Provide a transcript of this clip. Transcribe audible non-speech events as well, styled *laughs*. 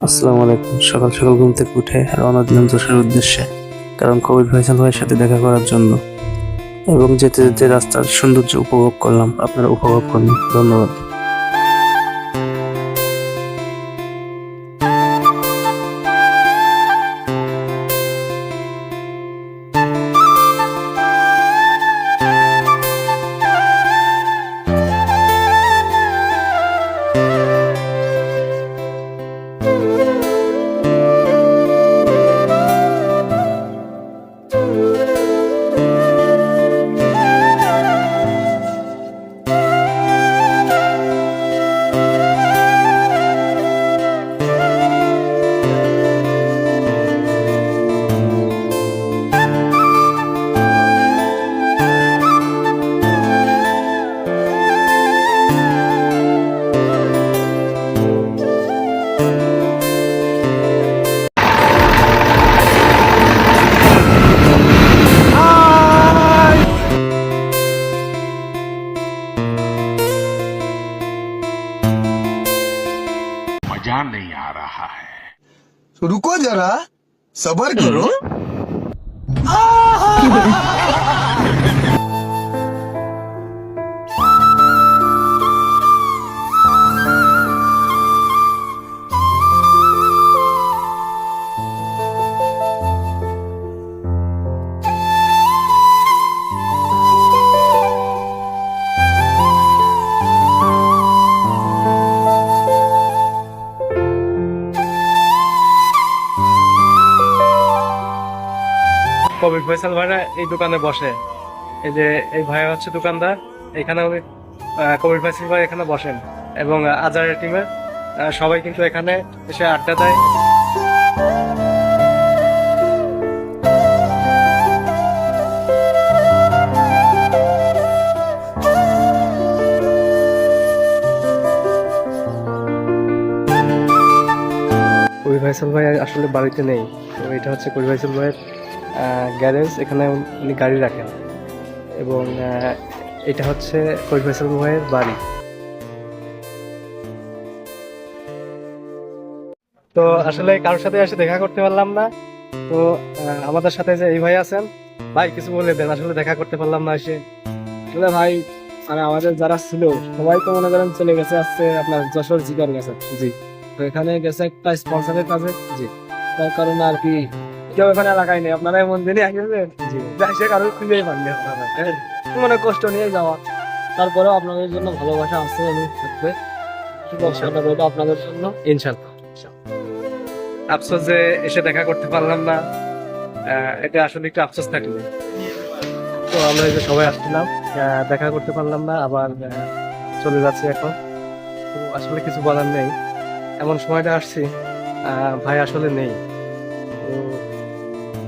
আসসালামু আলাইকুম। সকাল সকাল ঘুম থেকে উঠে রওনা দিলাম যশোরের উদ্দেশ্যে, কারণ কবির ফয়সাল ভাইয়ের সাথে দেখা করার জন্য। এবং যেতে যেতে রাস্তার সৌন্দর্য উপভোগ করলাম। আপনারা উপভোগ করুন। ধন্যবাদ। मज़ा नहीं आ रहा है। तो रुको जरा सबर करो। *laughs* কবির ফয়সাল ভাইরা এই দোকানে বসে। এই যে, এই ভাই হচ্ছে দোকানদার। এখানে উনি কবির ফয়সাল ভাই এখানে বসেন এবং আজারের টিমের সবাই কিন্তু এখানে এসে আড্ডা দেয়। কবির ফয়সাল ভাই আসলে বাড়িতে নেই। তো এটা হচ্ছে কবির ফয়সাল ভাইয়ের গ্যারেজ এখানে উনি গাড়ি রাখেন। এবং এটা হচ্ছে ফয়সাল ভাইয়ের বাড়ি। তো আসলে কারোর সাথে এসে দেখা করতে পারলাম না। তো আমাদের সাথে যে এই ভাই আছেন, ভাই কিছু বলে দেন, আসলে দেখা করতে পারলাম না এসে। আসলে ভাই মানে আমাদের যারা ছিল, সবাই তো মনে করেন চলে গেছে আসছে আপনার যশোর জিগার গেছে জি। তো এখানে গেছে একটা স্পন্সরের কাছে জি। তার কারণে আর কি কেউ এখানে এলাকায় নেই আপনারা এমন দিনই আসবেন জি। যাই সে কারও খুঁজেই পাননি আপনারা। হ্যাঁ, মনে কষ্ট নিয়ে যাওয়া। তারপরেও আপনাদের জন্য ভালোবাসা আছে আমি থাকবে। আপনাদের জন্য। ইনশাল্লাহ। আফসোস যে এসে দেখা করতে পারলাম না এটা আসলে একটু আফসোস থাকবে তো আমরা এই যে সবাই আসছিলাম দেখা করতে পারলাম না আবার চলে যাচ্ছি এখন। তো আসলে কিছু বলার নেই। এমন সময়টা আসছি ভাই আসলে নেই। তো